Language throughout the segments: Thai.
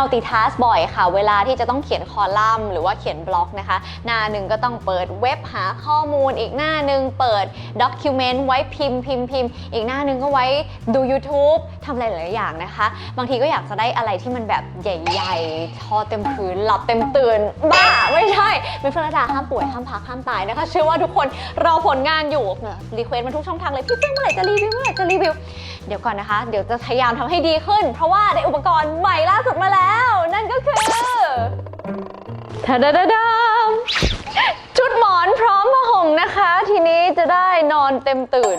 multitask บ่อยค่ะ เวลาที่จะต้องเขียนคอลัมน์หรือว่าเขียนบล็อกนะคะ หน้าหนึ่งก็ต้องเปิดเว็บหาข้อมูล อีกหน้าหนึ่งเปิด document ไว้พิมพ์พิมพ์พิมพ์อีกหน้าหนึ่งก็ไว้ดู YouTube ทำอะไรหลายอย่างนะคะ บางทีก็อยากจะได้อะไรที่มันแบบใหญ่ๆ ทอเต็มพื้นหลับเต็มตื่น บ้า ไม่ใช่เป็นเพื่อนระดาห้ามป่วยห้ามพักห้ามตายนะคะ เชื่อว่าทุกคนรอผลงานอยู่รีเควสมาทุกช่องทางเลยพี่เพิ่งเมื่อไหร่จะรีวิวเมื่อไหร่จะรีวิวเดี๋ยวก่อนนะคะ เดี๋ยวจะพยายามทำให้ดีขึ้น เพราะว่าได้อุปกรณ์ใหม่ล่าสุดมาแล้วนั่นก็คือทาดาดาดามชุดหมอนพร้อมผ้าห่มนะคะ ทีนี้จะได้นอนเต็มตื่น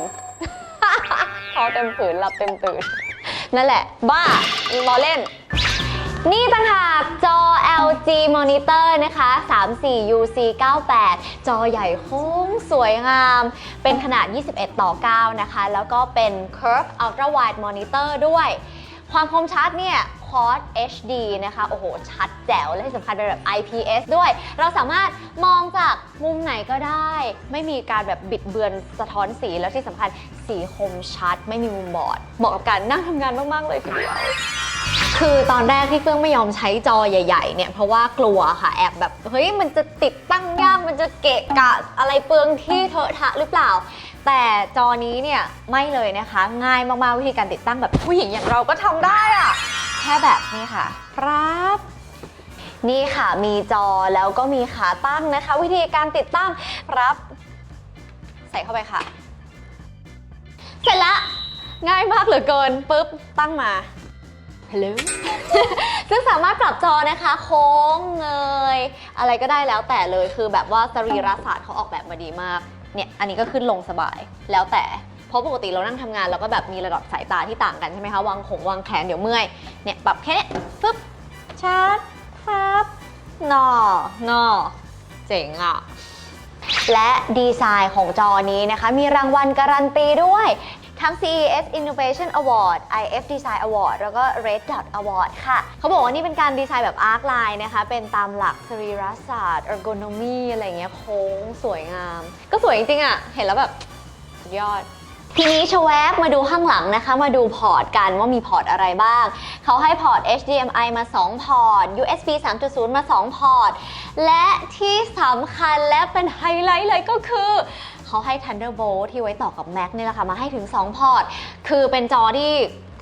พอเต็มผืนหลับเต็มตื่น นั่นแหละ บ้าล้อเล่น นี่ต่างหากจอ LG Monitor นะคะ 34 UC 98 จอใหญ่โค้งสวยงาม เป็นขนาด 21 ต่อ 9 นะคะ แล้วก็เป็น Curve Ultra Wide Monitor ด้วย ความคมชัดเนี่ย Quad HD นะคะ โอ้โห ชัดแจ๋ว และที่สำคัญเป็นแบบ IPS ด้วย เราสามารถมองจากมุมไหนก็ได้ ไม่มีการแบบบิดเบือนสะท้อนสี แล้วที่สำคัญสีคมชัด ไม่มีมุมบอด เหมาะกับการนั่งทำงานมาก ๆ เลยทีเดียวคือตอนแรกที่เฟื่องไม่ยอมใช้จอใหญ่ๆ เนี่ย เพราะว่ากลัวค่ะ แอบแบบ เฮ้ย มันจะติดตั้งยาก มันจะเกะกะอะไรเปลืองที่เถอะทะหรือเปล่า แต่จอนี้เนี่ยไม่เลยนะคะ ง่ายมากๆ วิธีการติดตั้งแบบผู้หญิงอย่างเราก็ทำได้อะ แค่แบบนี้ค่ะครับนี่ค่ะมีจอแล้วก็มีขาตั้งนะคะ วิธีการติดตั้งครับ ใส่เข้าไปค่ะ เสร็จละง่ายมากเหลือเกินปุ๊บตั้งมาฮัลโหลซึ่งสามารถปรับจอนะคะ โค้งเงย อะไรก็ได้แล้วแต่เลยคือแบบว่าสรีรศาสตร์เขาออกแบบมาดีมากเนี่ยอันนี้ก็ขึ้นลงสบายแล้วแต่ เพราะปกติเรานั่งทำงานเราก็แบบมีระดับสายตาที่ต่างกันใช่ไหมคะวางขงวางแขนเดี๋ยวเมื่อยเนี่ยปรับแค่นี้ปึ๊บชาร์จฟับนอนอเจ๋งอะและดีไซน์ของจอนี้นะคะ มีรางวัลการันตีด้วยทั้ง CES Innovation Award IF Design Award แล้วก็ Red Dot Award ค่ะ เขาบอกว่านี่เป็นการดีไซน์แบบ Arc Line นะคะ เป็นตามหลักสรีรศาสตร์ ergonomy อะไรเงี้ยโค้งสวยงาม ก็สวยจริงๆอะ่ะ เห็นแล้วแบบยอด ทีนี้ชแวบมาดูข้างหลังนะคะ มาดูพอร์ตกันว่ามีพอร์ตอะไรบ้าง เขาให้พอร์ต HDMI มา 2 พอร์ต USB 3.0 มา 2 พอร์ต และที่สำคัญและเป็นไฮไลท์เลยก็คือเขาให้ Thunderbolt ที่ไว้ต่อกับ Mac นี่แหละค่ะ มาให้ถึง 2 พอร์ต คือเป็นจอที่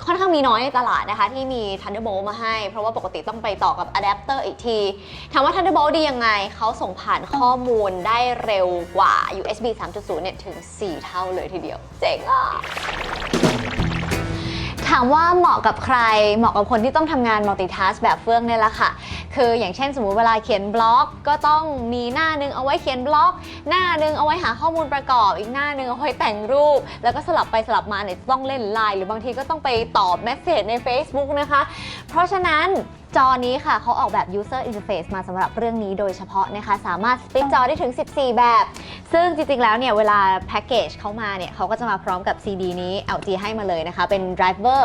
ค่อนข้างมีน้อยในตลาดนะคะ ที่มี Thunderbolt มาให้ เพราะว่าปกติต้องไปต่อกับอะแดปเตอร์อีกทีถามว่า Thunderbolt ดียังไง เขาส่งผ่านข้อมูลได้เร็วกว่า USB 3.0 เนี่ยถึง 4 เท่าเลยทีเดียว เจ๋งอะ ถามว่าเหมาะกับใคร เหมาะกับคนที่ต้องทำงาน multitask แบบเฟื่องเนี่ยแหละค่ะ คืออย่างเช่นสมมุติเวลาเขียนบล็อกก็ต้องมีหน้าหนึงเอาไว้เขียนบล็อก หน้าหนึงเอาไว้หาข้อมูลประกอบ อีกหน้าหนึงเอาไว้แต่งรูป แล้วก็สลับไปสลับมาเนี่ยต้องเล่นไลน์หรือบางทีก็ต้องไปตอบเมสเซจใน Facebook นะคะ เพราะฉะนั้น จอนี้ค่ะเขาออกแบบ user interface มาสำหรับเรื่องนี้โดยเฉพาะนะคะ สามารถสปลิตจอได้ถึง 14 แบบ ซึ่งจริง ๆ แล้วเนี่ย เวลาแพ็กเกจเขามาเนี่ยเขาก็จะมาพร้อมกับ CD นี้ LG ให้มาเลยนะคะ เป็น driver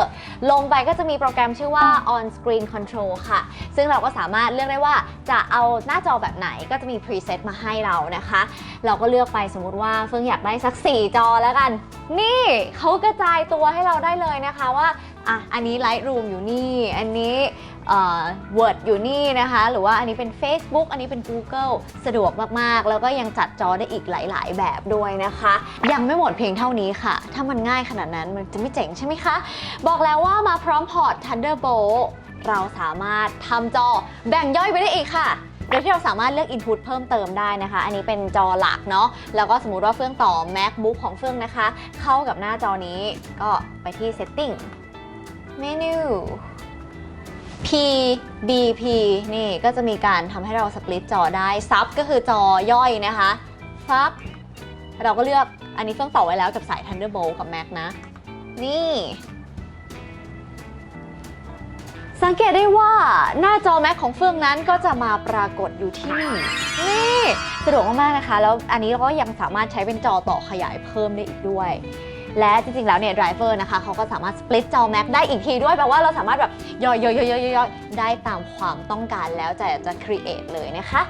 ลงไปก็จะมีโปรแกรมชื่อว่า on screen control ค่ะ ซึ่งเราก็สามารถเลือกได้ว่าจะเอาหน้าจอแบบไหนก็จะมี preset มาให้เรานะคะ เราก็เลือกไปสมมติว่าเฟื่องอยากได้สัก 4 จอแล้วกัน นี่เขากระจายตัวให้เราได้เลยนะคะว่าอะอันนี้ Lightroom อยู่นี่ อันนี้ เอ่อ Word อยู่นี่นะคะ หรือว่าอันนี้เป็น Facebook อันนี้เป็น Google สะดวกมากๆ แล้วก็ยังจัดจอได้อีกหลาย ๆ แบบด้วยนะคะ ยังไม่หมดเพียงเท่านี้ค่ะ ถ้ามันง่ายขนาดนั้นมันจะไม่เจ๋งใช่ไหมคะ บอกแล้วว่ามาพร้อมพอร์ต Thunderbolt เราสามารถทำจอแบ่งย่อยไปได้อีกค่ะโดยที่เราสามารถเลือก Input เพิ่มเติมได้นะคะ อันนี้เป็นจอหลักเนาะ แล้วก็สมมุติว่าเฟื่องต่อ MacBook ของเฟื่องนะคะ เข้ากับหน้าจอนี้ก็ไปที่ Setting Menu PBP นี่ก็จะมีการทำให้เราสปลิตจอได้ซับก็คือจอย่อยนะคะซับเราก็เลือกอันนี้เฟื่องต่อไว้แล้วกับสาย Thunderbolt กับ Mac นะ นี่ สังเกตได้ว่าหน้าจอ Mac ของเฟื่องนั้นก็จะมาปรากฏอยู่ที่นี่ นี่สะดวกมากๆนะคะ แล้วอันนี้เราก็ยังสามารถใช้เป็นจอต่อขยายเพิ่มได้อีกด้วย และจริงๆ แล้วเนี่ยไดรเวอร์นะคะเขาก็สามารถสปลิตจอ Mac ได้อีกทีด้วยแปลว่าเราสามารถแบบย่อยๆๆๆๆได้ตามความต้องการแล้วแต่จะ create เลยนะคะ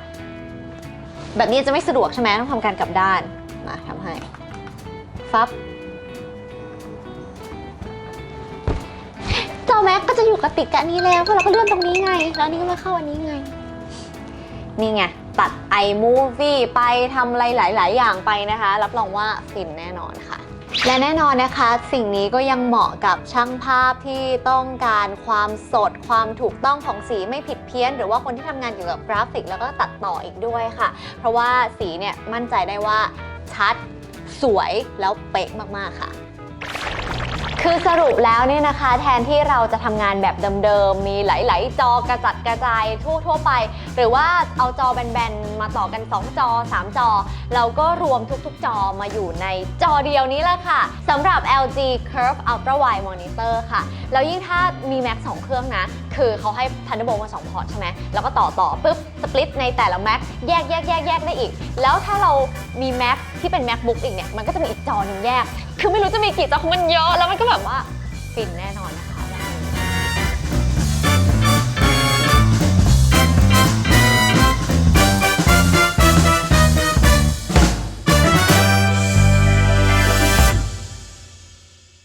แบบนี้จะไม่สะดวกใช่ไหมต้องทำการกลับด้านมาทำให้ฟับจอแม็กก็จะอยู่กระติกกับนนี้แล้วก็เราก็เลื่อนตรงนี้ไง แล้วนนี้ก็มาเข้าอันนี้ไง นี่ไง ตัด iMovie ไปทำอะไรหลาย ๆ อย่างไปนะคะ รับรองว่าฟินแน่นอนค่ะ และแน่นอนนะคะ สิ่งนี้ก็ยังเหมาะกับช่างภาพที่ต้องการความสดความถูกต้องของสีไม่ผิดเพี้ยน หรือว่าคนที่ทำงานเกี่ยวกับกราฟิก แล้วก็ตัดต่ออีกด้วยค่ะ เพราะว่าสีเนี่ยมั่นใจได้ว่าชัดสวยแล้วเป๊ะมากๆค่ะ คือสรุปแล้วเนี่ยนะคะ แทนที่เราจะทำงานแบบเดิมๆ มีหลาย ๆ จอกระจัดกระจายทั่วๆไป หรือว่าเอาจอแบนๆ มาต่อกัน 2 จอ 3 จอ เราก็รวมทุกๆ จอมาอยู่ในจอเดียวนี้แหละค่ะสำหรับ LG Curve Ultra Wide Monitor ค่ะ แล้วยิ่งถ้ามี Mac 2 เครื่องนะ คือเขาให้ Thunderbolt มา 2 พอร์ตใช่ไหมแล้วก็ต่อต่อปุ๊บสปลิตในแต่ละแม็กแยกแยกแยกแยกได้อีก แล้วถ้าเรามีแม็กที่เป็น MacBook อีกเนี่ย มันก็จะมีอีกจอหนึ่งแยก คือไม่รู้จะมีกี่จอมันเยอะ แล้วมันก็แบบว่าฟินแน่นอน